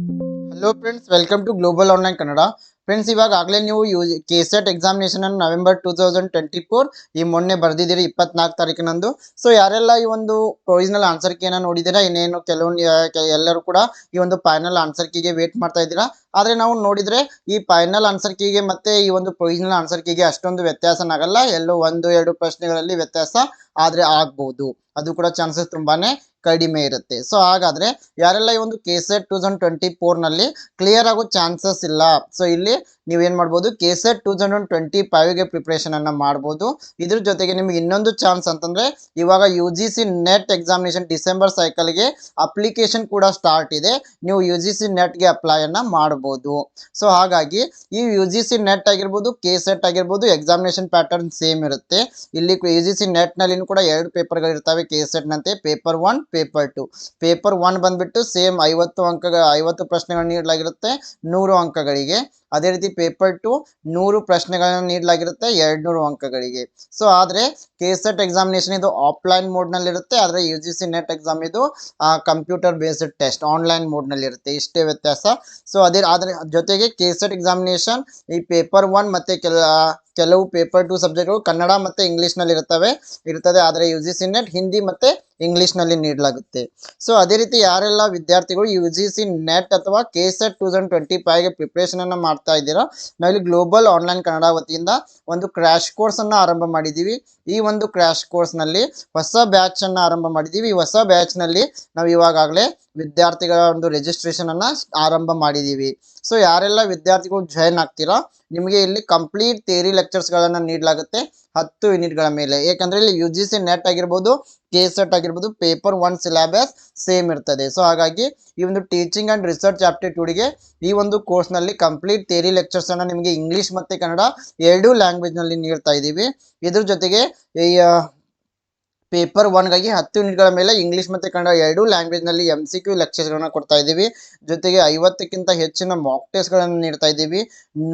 Hello friends welcome to global online Kannada friends ಇವಾಗ ನೀವು U K SET examination ಅನ್ನು November two thousand twenty four ಈ ಮೊನ್ನೆ ಬರೆದಿದ್ದೀರಿ, ಇಪ್ಪತ್ನಾಲ್ಕು ತಾರೀಕಿನಂದು. ಸೊ ಯಾರೆಲ್ಲ ಈ ಒಂದು ಪ್ರೊವಿಷನಲ್ ಆನ್ಸರ್ ಕೀನ ನೋಡಿದ್ದೀರಾ, ಇನ್ನೇನು ಕೆಲವೊಂದು ಎಲ್ಲರೂ ಕೂಡ ಈ ಒಂದು ಫೈನಲ್ ಆನ್ಸರ್ ಕೀಗೆ ವೇಟ್ ಮಾಡ್ತಾ ಇದ್ದೀರಾ. ಆದರೆ ನಾವು ನೋಡಿದ್ರೆ ಈ ಫೈನಲ್ ಆನ್ಸರ್ ಕೀಗೆ ಮತ್ತೆ ಈ ಒಂದು ಪ್ರೊವಿಷನಲ್ ಆನ್ಸರ್ ಕೀಗೆ ಅಷ್ಟೊಂದು ವ್ಯತ್ಯಾಸನಾಗಲ್ಲ. ಎಲ್ಲೋ ಒಂದು, ಎರಡು ಪ್ರಶ್ನೆಗಳಲ್ಲಿ ವ್ಯತ್ಯಾಸ ಆದರೆ ಆಗ್ಬೋದು. ಅದು ಕೂಡ ಚಾನ್ಸಸ್ ತುಂಬಾನೇ ಕಡಿಮೆ ಇರುತ್ತೆ. ಸೊ ಹಾಗಾದ್ರೆ ಯಾರೆಲ್ಲ ಈ ಒಂದು ಕೆಸೆಟ್ ಟೂ ತೌಸಂಡ್ ಟ್ವೆಂಟಿ ಫೋರ್ನಲ್ಲಿ ಕ್ಲಿಯರ್ ಆಗೋ ಚಾನ್ಸಸ್ ಇಲ್ಲ. ಸೊ ಇಲ್ಲಿ ನೀವೇನು ಮಾಡ್ಬೋದು? K SET two thousand twenty ಫೈವ್ಗೆ ಪ್ರಿಪ್ರೇಷನನ್ನು ಅನ್ನ ಮಾಡ್ಬೋದು. ಇದ್ರ ಜೊತೆಗೆ ನಿಮ್ಗೆ ಇನ್ನೊಂದು ಚಾನ್ಸ್ ಅಂತಂದ್ರೆ ಇವಾಗ U G C NET examination December ಸೈಕಲ್ಗೆ application ಕೂಡ ಸ್ಟಾರ್ಟ್ ಇದೆ. ನೀವು ಯು ಜಿ ಸಿ ಅಪ್ಲೈ ಅನ್ನ ಮಾಡ್ಬೋದು. ಸೊ ಹಾಗಾಗಿ ಈ ಯು ಜಿ ಸಿ ನೆಟ್ ಆಗಿರ್ಬೋದು ಕೆ ಸೆಟ್ ಆಗಿರ್ಬೋದು ಎಕ್ಸಾಮಿನೇಷನ್ ಪ್ಯಾಟರ್ನ್ ಸೇಮ್ ಇರುತ್ತೆ. ಇಲ್ಲಿ ಯು ಜಿ ಸಿ ನೆಟ್ನಲ್ಲಿನೂ ಕೂಡ ಎರಡು ಪೇಪರ್ಗಳು ಇರ್ತವೆ K ಸೆಟ್ನಂತೆ paper one paper two paper one ಬಂದ್ಬಿಟ್ಟು ಸೇಮ್ ಐವತ್ತು ಅಂಕ ಐವತ್ತು ಪ್ರಶ್ನೆಗಳನ್ನು ನೀಡಲಾಗಿರುತ್ತೆ, ನೂರು ಅಂಕಗಳಿಗೆ. ಅದೇ ರೀತಿ ಪೇಪರ್ ಟು ನೂರು ಪ್ರಶ್ನೆಗಳನ್ನು ನೀಡಲಾಗಿರುತ್ತೆ ಎರಡು ನೂರು ಅಂಕಗಳಿಗೆ. ಸೊ ಆದರೆ ಕೆ ಸೆಟ್ ಎಕ್ಸಾಮಿನೇಷನ್ ಇದು ಆಫ್ಲೈನ್ ಮೋಡ್ನಲ್ಲಿರುತ್ತೆ ಆದರೆ U G C NET exam ಇದು ಕಂಪ್ಯೂಟರ್ ಬೇಸ್ಡ್ ಟೆಸ್ಟ್ ಆನ್ಲೈನ್ ಮೋಡ್ನಲ್ಲಿರುತ್ತೆ ಇಷ್ಟೇ ವ್ಯತ್ಯಾಸ. ಸೊ ಅದೇ ಅದರ ಜೊತೆಗೆ ಕೆ ಸೆಟ್ ಎಕ್ಸಾಮಿನೇಷನ್ ಈ ಪೇಪರ್ ಒನ್ ಮತ್ತು ಕೆಲ, ಕೆಲವು ಪೇಪರ್ ಟು ಸಬ್ಜೆಕ್ಟ್ಗಳು ಕನ್ನಡ ಮತ್ತು ಇಂಗ್ಲೀಷ್ನಲ್ಲಿ ಇರ್ತವೆ ಇರ್ತದೆ, ಆದರೆ U G C NET Hindi ಮತ್ತು ಇಂಗ್ಲೀಷ್ನಲ್ಲಿ ನೀಡಲಾಗುತ್ತೆ. ಸೊ ಅದೇ ರೀತಿ ಯಾರೆಲ್ಲ ವಿದ್ಯಾರ್ಥಿಗಳು ಯು ಜಿ ಸಿ ನೆಟ್ ಅಥವಾ K SET two thousand twenty ಫೈವ್ಗೆ ಪ್ರಿಪ್ರೇಷನನ್ನು ಮಾಡ್ತಾ ಇದ್ದೀರಾ, ನಾವಿಲ್ಲಿ ಗ್ಲೋಬಲ್ ಆನ್ಲೈನ್ ಕನ್ನಡ ವತಿಯಿಂದ ಒಂದು ಕ್ರ್ಯಾಶ್ ಕೋರ್ಸನ್ನು ಆರಂಭ ಮಾಡಿದ್ದೀವಿ. ಈ ಒಂದು ಕ್ರ್ಯಾಶ್ ಕೋರ್ಸ್ನಲ್ಲಿ ಹೊಸ ಬ್ಯಾಚನ್ನು ಆರಂಭ ಮಾಡಿದ್ದೀವಿ. ಈ ಹೊಸ ಬ್ಯಾಚ್ನಲ್ಲಿ ನಾವು ಇವಾಗಲೇ ವಿದ್ಯಾರ್ಥಿಗಳ ಒಂದು ರಿಜಿಸ್ಟ್ರೇಷನನ್ನು ಆರಂಭ ಮಾಡಿದ್ದೀವಿ. ಸೊ ಯಾರೆಲ್ಲ ವಿದ್ಯಾರ್ಥಿಗಳು ಜಾಯ್ನ್ ಆಗ್ತೀರಾ, ನಿಮಗೆ ಇಲ್ಲಿ ಕಂಪ್ಲೀಟ್ ಥಿಯರಿ ಲೆಕ್ಚರ್ಸ್ಗಳನ್ನು ನೀಡಲಾಗುತ್ತೆ. ಹತ್ತು ಯೂನಿಟ್ಗಳ ಮೇಲೆ. ಯಾಕಂದ್ರೆ ಇಲ್ಲಿ ಯು ಜಿ ಸಿ ನೆಟ್ ಆಗಿರ್ಬೋದು ಕೆ ಸೆಟ್ ಆಗಿರ್ಬೋದು ಪೇಪರ್ ಒನ್ ಸಿಲೆಬಸ್ ಸೇಮ್ ಇರ್ತದೆ. ಸೊ ಹಾಗಾಗಿ ಈ ಒಂದು ಟೀಚಿಂಗ್ ಆ್ಯಂಡ್ ರಿಸರ್ಚ್ ಆಪ್ಟಿಟ್ಯೂಡ್ಗೆ ಈ ಒಂದು ಕೋರ್ಸ್ನಲ್ಲಿ ಕಂಪ್ಲೀಟ್ ಥಿಯರಿ ಲೆಕ್ಚರ್ಸನ್ನು ನಿಮಗೆ ಇಂಗ್ಲೀಷ್ ಮತ್ತು ಕನ್ನಡ ಎರಡೂ ಲ್ಯಾಂಗ್ವೇಜ್ನಲ್ಲಿ ನೀಡ್ತಾ ಇದ್ದೀವಿ. ಇದ್ರ ಜೊತೆಗೆ ಈ ಪೇಪರ್ ಒನ್ಗಾಗಿ ಹತ್ತು ಯೂನಿಟ್ಗಳ ಮೇಲೆ ಇಂಗ್ಲೀಷ್ ಮತ್ತು ಕನ್ನಡ ಎರಡೂ ಲ್ಯಾಂಗ್ವೇಜ್ನಲ್ಲಿ ಎಂ ಸಿ ಕ್ಯೂ ಲೆಕ್ಚರ್ಸ್ಗಳನ್ನ ಕೊಡ್ತಾ ಇದ್ದೀವಿ. ಜೊತೆಗೆ ಐವತ್ತಕ್ಕಿಂತ ಹೆಚ್ಚಿನ ಮಾಕ್ ಟೆಸ್ಟ್ಗಳನ್ನು ನೀಡ್ತಾ ಇದ್ದೀವಿ.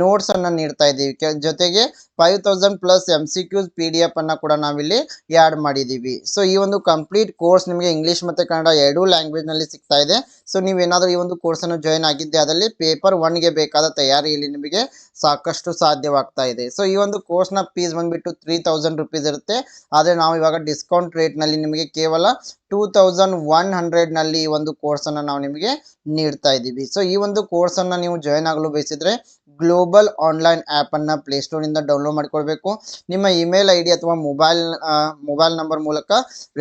ನೋಟ್ಸನ್ನು ನೀಡ್ತಾ ಇದ್ದೀವಿ. ಜೊತೆಗೆ five thousand plus M C Qs P D F ಅನ್ನು ಕೂಡ ನಾವಿಲ್ಲಿ ಆ್ಯಡ್ ಮಾಡಿದ್ದೀವಿ ಸೊ ಈ ಒಂದು ಕಂಪ್ಲೀಟ್ ಕೋರ್ಸ್ ನಿಮಗೆ ಇಂಗ್ಲೀಷ್ ಮತ್ತು ಕನ್ನಡ ಎರಡೂ ಲ್ಯಾಂಗ್ವೇಜ್ನಲ್ಲಿ ಸಿಗ್ತಾ ಇದೆ. ಸೊ ನೀವೇನಾದರೂ ಈ ಒಂದು ಕೋರ್ಸನ್ನು ಜಾಯ್ನ್ ಆಗಿದ್ದೆ, ಅದರಲ್ಲಿ ಪೇಪರ್ ಒನ್ಗೆ ಬೇಕಾದ ತಯಾರಿ ಇಲ್ಲಿ ನಿಮಗೆ ಸಾಕಷ್ಟು ಸಾಧ್ಯವಾಗ್ತಾ ಇದೆ. ಸೊ ಈ ಒಂದು ಕೋರ್ಸ್ನ ಫೀಸ್ ಬಂದುಬಿಟ್ಟು ತ್ರೀ ತೌಸಂಡ್ ರುಪೀಸ್ ಇರುತ್ತೆ. ಆದರೆ ನಾವು ಇವಾಗ ಡಿಸ್ಕೌಂಟ್ ರೇಟ್ನಲ್ಲಿ ನಿಮಗೆ ಕೇವಲ ಟೂ ತೌಸಂಡ್ ಒನ್ ಹಂಡ್ರೆಡ್ನಲ್ಲಿ ಈ ಒಂದು ಕೋರ್ಸನ್ನು ನಾವು ನಿಮಗೆ ನೀಡ್ತಾ ಇದ್ದೀವಿ. ಸೊ ಈ ಒಂದು ಕೋರ್ಸನ್ನು ನೀವು ಜಾಯ್ನ್ ಆಗಲು ಬಯಸಿದರೆ ಗ್ಲೋಬಲ್ ಆನ್ಲೈನ್ ಆ್ಯಪನ್ನು ಪ್ಲೇಸ್ಟೋರಿಂದ ಡೌನ್ಲೋಡ್ ಮಾಡಿಕೊಳ್ಬೇಕು. ನಿಮ್ಮ ಇಮೇಲ್ ಐ ಡಿ ಅಥವಾ ಮೊಬೈಲ್ ಮೊಬೈಲ್ ನಂಬರ್ ಮೂಲಕ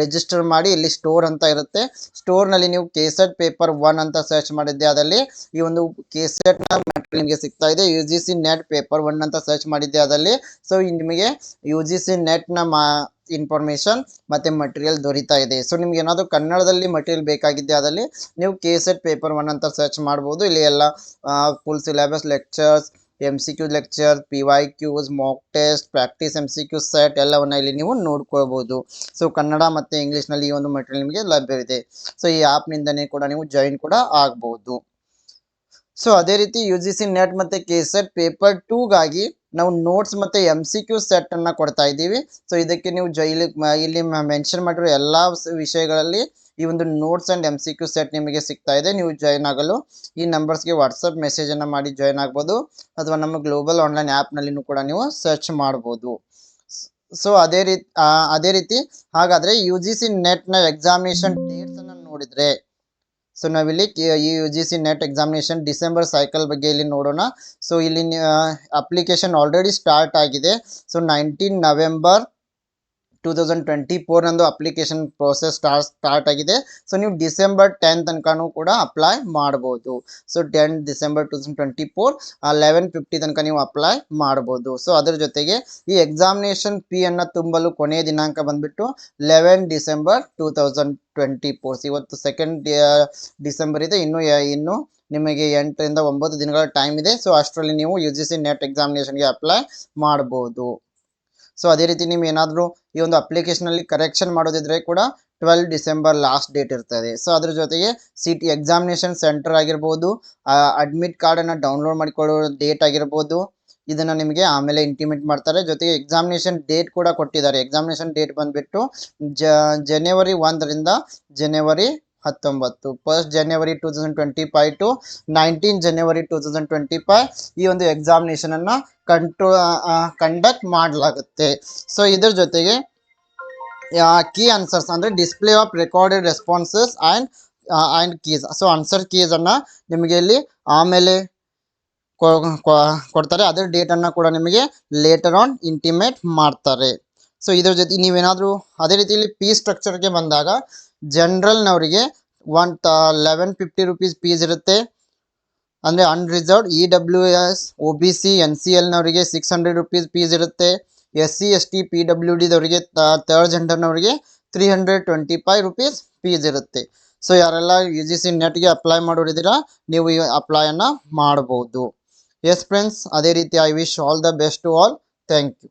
ರಿಜಿಸ್ಟರ್ ಮಾಡಿ ಇಲ್ಲಿ ಸ್ಟೋರ್ ಅಂತ ಇರುತ್ತೆ. ಸ್ಟೋರ್ನಲ್ಲಿ ನೀವು ಕೇಸೆಟ್ ಪೇಪರ್ ಒನ್ ಅಂತ ಸರ್ಚ್ ಮಾಡಿದ್ದೆ, ಅದರಲ್ಲಿ ಈ ಒಂದು ಕೆ ಸೆಟ್ನ ಮೆಟೀರಿಯಲ್ ನಿಮಗೆ ಸಿಗ್ತಾ ಇದೆ. U G C NET paper one ಅಂತ ಸರ್ಚ್ ಮಾಡಿದ್ದೆ ಅದರಲ್ಲಿ. ಸೊ ನಿಮಗೆ ಯು ಜಿ ಸಿ ನೆಟ್ನ ಮಾ ಇನ್ಫಾರ್ಮೇಶನ್ ಮತ್ತು ಮಟೀರಿಯಲ್ ದೊರೀತಾ ಇದೆ. ಸೊ ನಿಮ್ಗೆ ಏನಾದರೂ ಕನ್ನಡದಲ್ಲಿ ಮಟೀರಿಯಲ್ ಬೇಕಾಗಿದ್ದೆ ಅದರಲ್ಲಿ, ನೀವು ಕೆ ಸೆಟ್ ಪೇಪರ್ ಒನ್ ಅಂತ ಸರ್ಚ್ ಮಾಡ್ಬೋದು. ಇಲ್ಲಿ ಎಲ್ಲ full syllabus lectures M C Q lecture P Y Qs mock test practice M C Q set ಎಲ್ಲವನ್ನ ಇಲ್ಲಿ ನೀವು ನೋಡ್ಕೊಳ್ಬೋದು. ಸೊ ಕನ್ನಡ ಮತ್ತು ಇಂಗ್ಲೀಷ್ನಲ್ಲಿ ಈ ಒಂದು ಮಟೀರಿಯಲ್ ನಿಮಗೆ ಲಭ್ಯವಿದೆ. ಸೊ ಈ ಆ್ಯಪ್ನಿಂದನೇ ಕೂಡ ನೀವು ಜಾಯಿನ್ ಕೂಡ ಆಗ್ಬೋದು. ಸೊ ಅದೇ ರೀತಿ ಯು ಜಿ ಸಿ ನೆಟ್ ಮತ್ತು ಕೆ ಸೆಟ್ ಪೇಪರ್ ಟೂಗಾಗಿ ನಾವು ನೋಟ್ಸ್ ಮತ್ತು ಎಂ ಸಿ ಕ್ಯೂ ಸೆಟ್ಟನ್ನು ಕೊಡ್ತಾ ಇದ್ದೀವಿ. ಸೊ ಇದಕ್ಕೆ ನೀವು ಜೈಲಿ ಇಲ್ಲಿ ಮೆನ್ಷನ್ ಮಾಡಿರೋ ಎಲ್ಲ ವಿಷಯಗಳಲ್ಲಿ ಈ ಒಂದು notes and M C Q set ನಿಮಗೆ ಸಿಗ್ತಾ ಇದೆ. ನೀವು ಜಾಯ್ನ್ ಆಗಲು. ಈ ನಂಬರ್ಸ್ಗೆ ವಾಟ್ಸಪ್ ಮೆಸೇಜನ್ನು ಮಾಡಿ ಜಾಯ್ನ್ ಆಗ್ಬೋದು. ಅಥವಾ ನಮ್ಮ ಗ್ಲೋಬಲ್ ಆನ್ಲೈನ್ ಆ್ಯಪ್ನಲ್ಲಿನೂ ಕೂಡ ನೀವು ಸರ್ಚ್ ಮಾಡ್ಬೋದು. ಸೊ ಅದೇ ರೀತಿ ಅದೇ ರೀತಿ ಹಾಗಾದರೆ ಯು ಜಿ ಸಿ ನೆಟ್ನ ಎಕ್ಸಾಮಿನೇಷನ್ ಡೇಟ್ಸನ್ನು ನೋಡಿದರೆ ಸೊ ನಾವಿಲ್ಲಿ U G C NET examination December cycle ಬಗ್ಗೆ ಇಲ್ಲಿ ನೋಡೋಣ. ಸೊ ಇಲ್ಲಿ ಅಪ್ಲಿಕೇಶನ್ ಆಲ್ರೆಡಿ ಸ್ಟಾರ್ಟ್ ಆಗಿದೆ. So nineteen November two thousand twenty ಫೋರ್ನಂದು application process start start ಆಗಿದೆ. ಸೊ ನೀವು ಡಿಸೆಂಬರ್ ಟೆನ್ ತನಕನೂ ಕೂಡ ಅಪ್ಲೈ ಮಾಡ್ಬೋದು. So ten December two thousand twenty four eleven fifty ತನಕ ನೀವು ಅಪ್ಲೈ ಮಾಡ್ಬೋದು. ಸೊ ಅದರ ಜೊತೆಗೆ ಈ ಎಕ್ಸಾಮಿನೇಷನ್ ಫೀಯನ್ನು ತುಂಬಲು ಕೊನೆಯ ದಿನಾಂಕ ಬಂದ್ಬಿಟ್ಟು eleven December two thousand twenty force ಇವತ್ತು ಸೆಕೆಂಡ್ ಡಿಸೆಂಬರ್ ಇದೆ. ಇನ್ನು ಇನ್ನು ನಿಮಗೆ ಎಂಟರಿಂದ ಒಂಬತ್ತು ದಿನಗಳ ಟೈಮ್ ಇದೆ. ಸೊ ಅಷ್ಟರಲ್ಲಿ ನೀವು ಯು ಜಿ ಸಿ ನೆಟ್ ಎಕ್ಸಾಮಿನೇಷನ್ಗೆ ಅಪ್ಲೈ ಮಾಡ್ಬೋದು. ಸೊ ಅದೇ ರೀತಿ ನೀವು ಏನಾದರೂ ಈ ಒಂದು ಅಪ್ಲಿಕೇಶನಲ್ಲಿ ಕರೆಕ್ಷನ್ ಮಾಡೋದಿದ್ರೆ ಕೂಡ ಟ್ವೆಲ್ ಡಿಸೆಂಬರ್ ಲಾಸ್ಟ್ ಡೇಟ್ ಇರ್ತದೆ. ಸೊ ಅದ್ರ ಜೊತೆಗೆ ಸಿ ಟಿ ಎಕ್ಸಾಮಿನೇಷನ್ ಸೆಂಟರ್ ಆಗಿರ್ಬೋದು ಅಡ್ಮಿಟ್ ಕಾರ್ಡನ್ನು ಡೌನ್ಲೋಡ್ ಮಾಡಿಕೊಳ್ಳೋ ಡೇಟ್ ಆಗಿರ್ಬೋದು, ಇದನ್ನು ನಿಮಗೆ ಆಮೇಲೆ ಇಂಟಿಮೇಟ್ ಮಾಡ್ತಾರೆ. ಜೊತೆಗೆ ಎಕ್ಸಾಮಿನೇಷನ್ ಡೇಟ್ ಕೂಡ ಕೊಟ್ಟಿದ್ದಾರೆ. ಎಕ್ಸಾಮಿನೇಷನ್ ಡೇಟ್ ಬಂದುಬಿಟ್ಟು ಜ ಜನವರಿ ಒಂದರಿಂದ ಜನವರಿ ಹತ್ತೊಂಬತ್ತು. First January two thousand twenty five to nineteen January two thousand twenty five ಈ ಒಂದು ಎಕ್ಸಾಮಿನೇಷನನ್ನು ಕಂಟ್ರೋ ಕಂಡಕ್ಟ್ ಮಾಡಲಾಗುತ್ತೆ. ಸೊ ಇದ್ರ ಜೊತೆಗೆ ಕೀ ಆನ್ಸರ್ಸ್ ಅಂದರೆ display of recorded responses and and keys so answer ಕೀಸನ್ನು ನಿಮಗೆ ಇಲ್ಲಿ ಆಮೇಲೆ ಕೊಡ್ತಾರೆ. ಅದರ ಡೇಟನ್ನು ಕೂಡ ನಿಮಗೆ ಲೇಟರ್ ಆನ್ ಇಂಟಿಮೇಟ್ ಮಾಡ್ತಾರೆ. ಸೊ ಇದ್ರ ಜೊತೆ ನೀವೇನಾದರೂ ಅದೇ ರೀತಿ ಇಲ್ಲಿ ಪೀ ಸ್ಟ್ರಕ್ಚರ್ಗೆ ಬಂದಾಗ ಜನರಲ್ನವರಿಗೆ ಒನ್ ತ ಲೆವೆನ್ ಫಿಫ್ಟಿ ರುಪೀಸ್ ಫೀಸ್ ಇರುತ್ತೆ. ಅಂದರೆ unreserved E W S O B C N C ಎಲ್ನವರಿಗೆ six hundred rupees fees ಇರುತ್ತೆ. S C S T P W ಡಿದವರಿಗೆ third ಜೆಂಡರ್ನವರಿಗೆ three hundred twenty five rupees fees ಇರುತ್ತೆ. So ಯಾರೆಲ್ಲ U G C ನೆಟ್ಗೆ apply ಮಾಡೋರಿದ್ದೀರಾ, ನೀವು ಈ ಅಪ್ಲೈಯನ್ನು ಮಾಡ್ಬೋದು. S friends ಅದೇ ರೀತಿ I wish all the best to all thank you